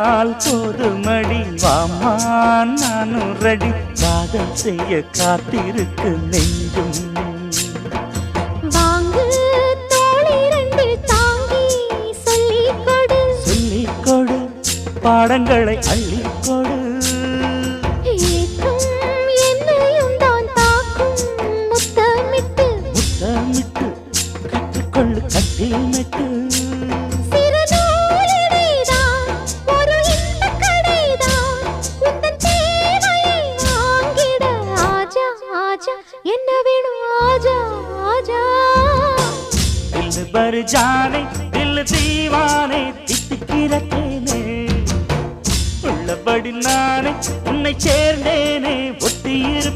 வந்தால் போதுமடி வாமா நானும் ரெடி. வாதம் செய்ய காத்திருக்கு நெஞ்சும். பாடங்களை அள்ளிக்கொடு முத்தமிட்டு கற்றுக்கொள்ளு கட்டில் மெட்டு. என்ன வேணும்? ஆஜா ஆஜா. தில்லு பர் ஜானே தில் தீவானே தித்திக்கிற தேனே உள்ளபடி நானே உன்னை சேர்ந்தேனே ஒட்டியிருப்பேன்.